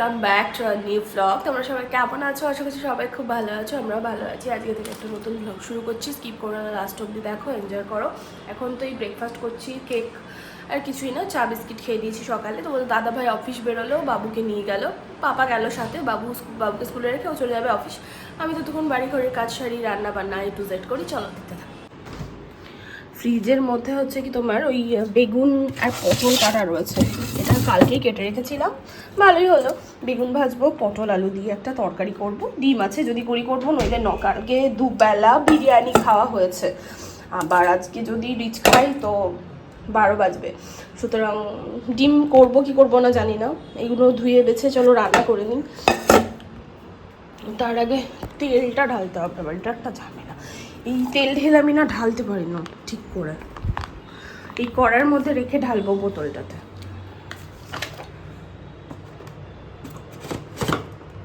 Two our new vlog তোমরা সবাই কেমন আছো? আশা করছি সবাই খুব ভালো আছো, আমরাও ভালো আছি। আজকে থেকে একটা নতুন ব্লগ শুরু করছি। স্কিপ করো না লাস্ট অব্দি দেখো এনজয় করো। এখন তো এই ব্রেকফাস্ট করছি কেক আর কিছুই না, চা বিস্কিট খেয়ে দিয়েছি সকালে। তো বলতো দাদা ভাই অফিস বেরোলো, বাবুকে নিয়ে গেল। পাপা গেল সাথে, বাবু বাবুকে স্কুলে রেখে ও চলে যাবে অফিস আমি তো তখন বাড়ি ঘরের কাজ সারি, রান্না বান্না এ টু জেড করি, চলো দিতে ফ্রিজের মধ্যে হচ্ছে কি তোমার ওই বেগুন আর পটল কাটা রয়েছে। কালকেই কেটে রেখেছিলাম। ভালোই হলো। বেগুন ভাজবো, পটল আলু দিয়ে একটা তরকারি করব। ডিম আছে, যদি করি করব, নইলে নকারকে দুবেলা বিরিয়ানি খাওয়া হয়েছে। আবার আজকে যদি রিচ খাই, তো বারো বাজবে। সুতরাং ডিম করব কি করব না জানি না। এগুলো ধুয়ে বেছে চলো, রান্না করে নিন তার আগে তেলটা ঢালতে হবে। আবার এটা একটা ঝামেলা। এই তেল ঢেলে আমি না ঢালতে পারি না ঠিক করে। এই কড়ার মধ্যে রেখে ঢালবো বোতলটাতে।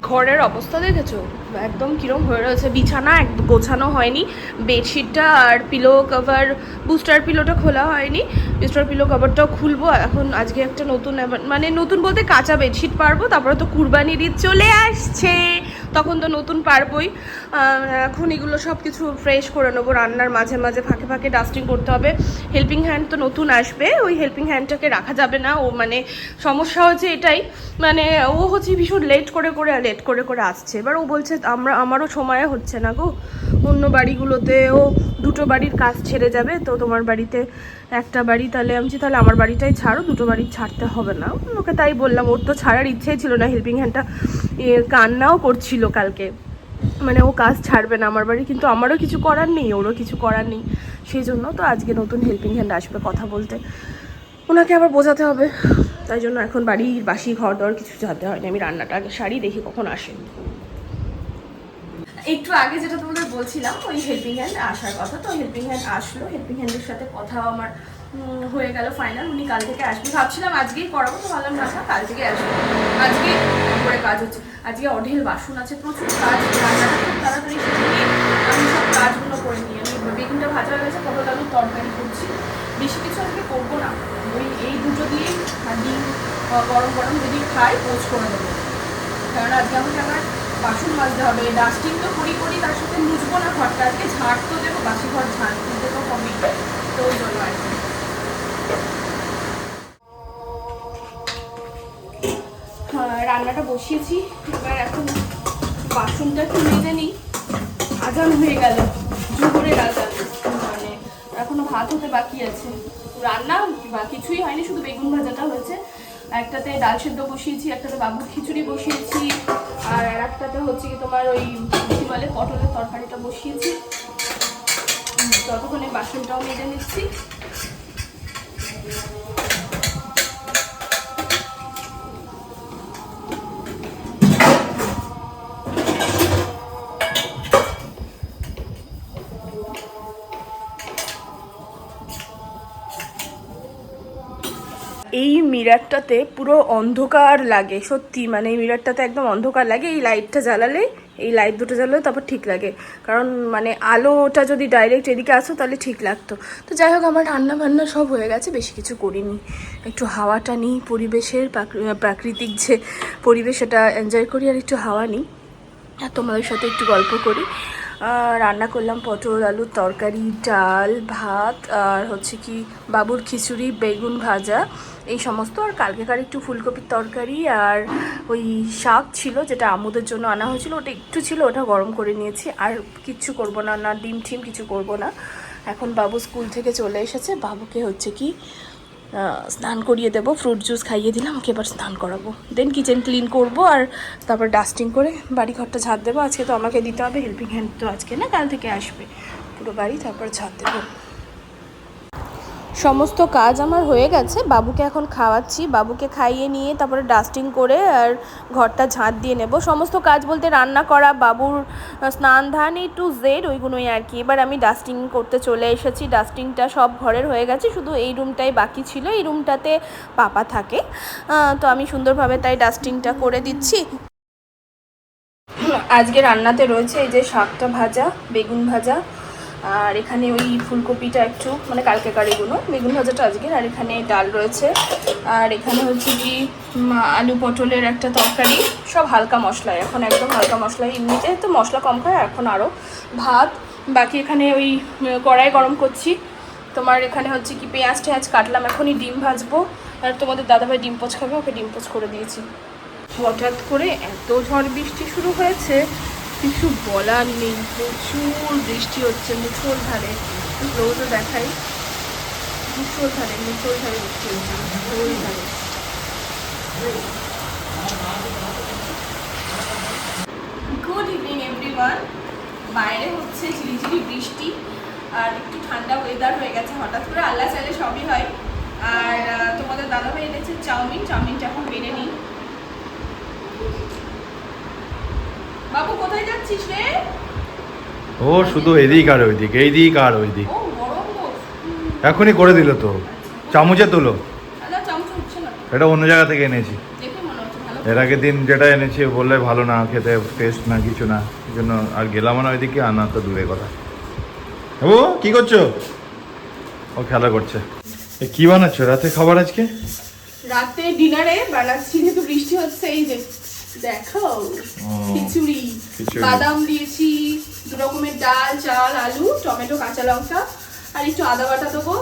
ঘরের অবস্থা দেখেছ? একদম কিরম হয়ে রয়েছে। বিছানা একদম গোছানো হয়নি। বেডশিটটা আর পিলো কভার বুস্টার পিলোটা খোলা হয়নি। বুস্টার পিলো কভারটাও খুলবো। এখন আজকে একটা নতুন মানে নতুন বলতে কাঁচা বেডশিট পারব। তারপরে তো কুরবানির ঈদ চলে আসছে। তখন তো নতুন পারবই। এখন এগুলো সব কিছু ফ্রেশ করে নেব। রান্নার মাঝে মাঝে ফাঁকে ফাঁকে ডাস্টিং করতে হবে। হেল্পিং হ্যান্ড তো নতুন আসবে। ওই হেল্পিং হ্যান্ডটাকে রাখা যাবে না। ও মানে সমস্যা হচ্ছে এটাই। মানে ও হচ্ছে ভীষণ লেট করে করে লেট করে করে আসছে। এবার ও বলছে, আমরা, আমারও সময় হচ্ছে না গো। অন্য বাড়িগুলোতেও দুটো বাড়ির কাজ ছেড়ে যাবে। তো তোমার বাড়িতে একটা বাড়ি তাহলে আমি তাহলে আমার বাড়িটাই ছাড়ো। দুটো বাড়ি ছাড়তে হবে না। ওকে তাই বললাম। ওর তো ছাড়ার ইচ্ছেই ছিল না হেল্পিং হ্যান্ডটা কান্নাও করছিল কালকে। মানে ও কাজ ছাড়বে না আমার বাড়ি, কিন্তু আমারও কিছু করার নেই, ওরও কিছু করার নেই। সেই জন্য তো আজকে নতুন হেল্পিং হ্যান্ড আসবে কথা বলতে। ওনাকে আবার বোঝাতে হবে। তাই জন্য এখন বাড়ির বাসি ঘর দর কিছু যাতে হয়নি। আমি রান্নাটা আগে সারি দেখি কখন আসে। একটু আগে যেটা তোমাদের বলছিলাম, ওই হেল্পিং হ্যান্ড আসার কথা। তো হেল্পিং হ্যান্ড আসলো। হেল্পিং হ্যান্ডের সাথে কথাও আমার হয়ে গেল ফাইনাল উনি কাল থেকে আসবে। ভাবছিলাম আজকেই করাবো, তো ভাবলাম, না কাল থেকে আসবে আজকে করে কাজ হচ্ছে। আজকে অঢেল বাসন আছে, প্রচুর কাজ। তাড়াতাড়ি আমি সব কাজগুলো করে নিই। আমি বেগুনটা ভাজা হয়ে গেছে, পটল আলুর তরকারি করছি। বেশি কিছু আজকে করব না। ওই, এই দুটো দিয়ে ডিম, গরম গরম যদি খাই, পোচ করে দেবো। কারণ আজকে আমাকে আমার বাসন মাজতে হবে ডাস্টিং তো করি করি তার সাথে মুছবো না ঘরটা আজকে ঝাড় তো দেবো বাসি ঘর ঝাড় দিতে তো হবেই তো ওই জন্য আর কি। হ্যাঁ, রান্নাটা বসিয়েছি এবার এখন বাসনটা একটু মেজে নিই। আজান হয়ে গেল জোহরের আজান। মানে এখনও ভাত হতে বাকি আছে। রান্না বা কিছুই হয়নি শুধু বেগুন ভাজাটা হয়েছে। একটাতে ডাল সেদ্ধ বসিয়েছি, একটাতে বাবুর খিচুড়ি বসিয়েছি, আর আর একটাতে হচ্ছে কি তোমার ওই কি পটলের তরকারিটা বসিয়েছি। ততক্ষণে বাসনটাও মেজে নিচ্ছি। মিরারটাতে পুরো অন্ধকার লাগে, সত্যি। মানে এই মিরারটাতে একদম অন্ধকার লাগে, এই লাইটটা জ্বালালে, এই লাইট দুটো জ্বালালে তারপর ঠিক লাগে। কারণ মানে আলোটা যদি ডাইরেক্ট এদিকে আসো তাহলে ঠিক লাগতো। তো যাই হোক, আমার রান্না বান্না সব হয়ে গেছে, বেশি কিছু করিনি। একটু হাওয়াটা নিই, পরিবেশের প্রাকৃতিক যে পরিবেশ সেটা এনজয় করি, আর একটু হাওয়া নিই। আর তোমাদের সাথে একটু গল্প করি। রান্না করলাম পটল আলুর তরকারি, ডাল, ভাত আর হচ্ছে কি বাবুর খিচুড়ি, বেগুন ভাজা। এই সমস্ত আর কালকেকার একটু ফুলকপির তরকারি আর ওই শাক ছিল যেটা আমুদের জন্য আনা হয়েছিল। ওটা একটু ছিল, ওটা গরম করে নিয়েছি। আর কিচ্ছু করব না না ডিম, টিম কিছু করব না। এখন বাবু স্কুল থেকে চলে এসেছে। বাবুকে হচ্ছে কি স্নান করিয়ে দেবো ফ্রুট জুস খাইয়ে দিলাম, ওকে এবার স্নান করাবো। দেন কিচেন ক্লিন করব আর তারপর ডাস্টিং করে বাড়ি ঘরটা ঝাড় দেবো। আজকে তো আমাকে দিতে হবে হেল্পিং হ্যান্ড তো আজকে না, কাল থেকে আসবে। পুরো বাড়ি তারপর ঝাড় দেবো। সমস্ত কাজ আমার হয়ে গেছে। বাবুকে এখন খাওয়াচ্ছি। বাবুকে খাইয়ে নিয়ে তারপরে ডাস্টিং করে আর ঘরটা ঝাঁট দিয়ে নেব। সমস্ত কাজ বলতে রান্না করা, বাবুর স্নান ধান এই টু জেড ওইগুলোই আর কি। এবার আমি ডাস্টিং করতে চলে এসেছি। ডাস্টিংটা সব ঘরের হয়ে গেছে। শুধু এই রুমটাই বাকি ছিল। এই রুমটাতে পাপা থাকে। তো আমি সুন্দরভাবে তাই ডাস্টিংটা করে দিচ্ছি। আজকে রান্নাতে রয়েছে এই যে শাকটা ভাজা, বেগুন ভাজা আর এখানে ওই ফুলকপিটা একটু মানে কালকে কারিগুলো, বেগুন ভাজাটা আজকের, আর এখানে ডাল রয়েছে। আর এখানে হচ্ছে কি আলু পটলের একটা তরকারি, সব হালকা মশলায় এখন একদম হালকা মশলায় এমনিতে তো মশলা কম খায় এখন আরও ভাত। বাকি এখানে ওই কড়াই গরম করছি। তোমার এখানে হচ্ছে কি, পেঁয়াজ টেঁয়াজ কাটলাম, এখনই ডিম ভাজবো। আর তোমাদের দাদাভাই ডিম পোচ খাবে, ওকে ডিম পোচ করে দিয়েছি। হঠাৎ করে এত ঝড় বৃষ্টি শুরু হয়েছে কিছু বলার নেই। প্রচুর বৃষ্টি হচ্ছে মুসল ধারে। ক্লোজও দেখাই। মুসল ধারে মুসল ধারে বৃষ্টি হচ্ছে। মুসল ধারে। গুড ইভিনিং এভরিওয়ান বাইরে হচ্ছে ঝিরিঝিরি বৃষ্টি, আর একটু ঠান্ডা ওয়েদার হয়ে গেছে হঠাৎ করে। আল্লাহ চাইলে সবই হয়। আর তোমাদের দাদাভাই এনেছে চাউমিন। চাউমিনটা এখন বেড়ে নিই। বাবু কোথায় যাচ্ছিস রে? ও শুধু এদিক আর ওইদিক এইদিক আর ওইদিক। এখনই করে দিল তো। চামচে তোলো। দাদা চামচ হচ্ছে না এটা অন্য জায়গা থেকে এনেছি। এর আগের দিন যেটা এনেছি বললে ভালো না খেতে টেস্ট না কিছু না। এই জন্য আর গেলাম না ওইদিকে আনা তো দূরে কথা। ও কি করছ? ও খেলা করছে। কি বানাচ্ছো? রাতে খাবার আজকে? রাতে ডিনারে বানাচ্ছি যেহেতু বৃষ্টি হচ্ছে এই যে দেখো খিচুড়ি। বাদাম দিয়েছি দু রকমের ডাল চাল আলু টমেটো কাঁচা লঙ্কা আর একটু আদা বাটা দেবো।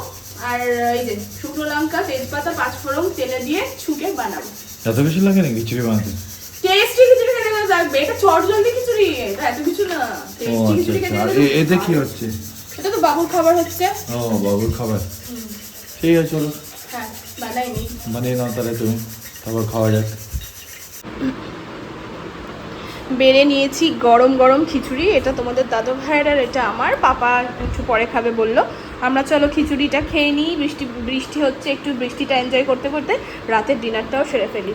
আর এই যে শুকনো লঙ্কা তেজপাতা পাঁচফোড়ন তেলে দিয়ে ছুকে বানাবো। এত কিছু লাগে না খিচুড়ি বানাতে? টেস্টি খিচুড়ি খেতে গেলে লাগবে। এটা চট জলদি খিচুড়ি। এটা এত কিছু না। টেস্টি আচ্ছা খিচুড়ি খেতে আচ্ছা। গেলে এতে কি হচ্ছে? এটা তো বাবুর খাবার হচ্ছে। ও বাবুর খাবার। ঠিক আছে চলো। হ্যাঁ বানাইনি বানিয়ে নাও তাহলে তুমি। তারপর খাওয়া যাক। বেড়ে নিয়েছি গরম গরম খিচুড়ি, এটা তোমাদের দাদু ভাইয়ের আর এটা আমার, পাপা একটু পরে খাবে বলল। আমরা চলো খিচুড়িটা খেয়ে নিই, বৃষ্টি বৃষ্টি হচ্ছে, একটু বৃষ্টিটা এনজয় করতে করতে, রাতের ডিনারটাও সেরে ফেলি।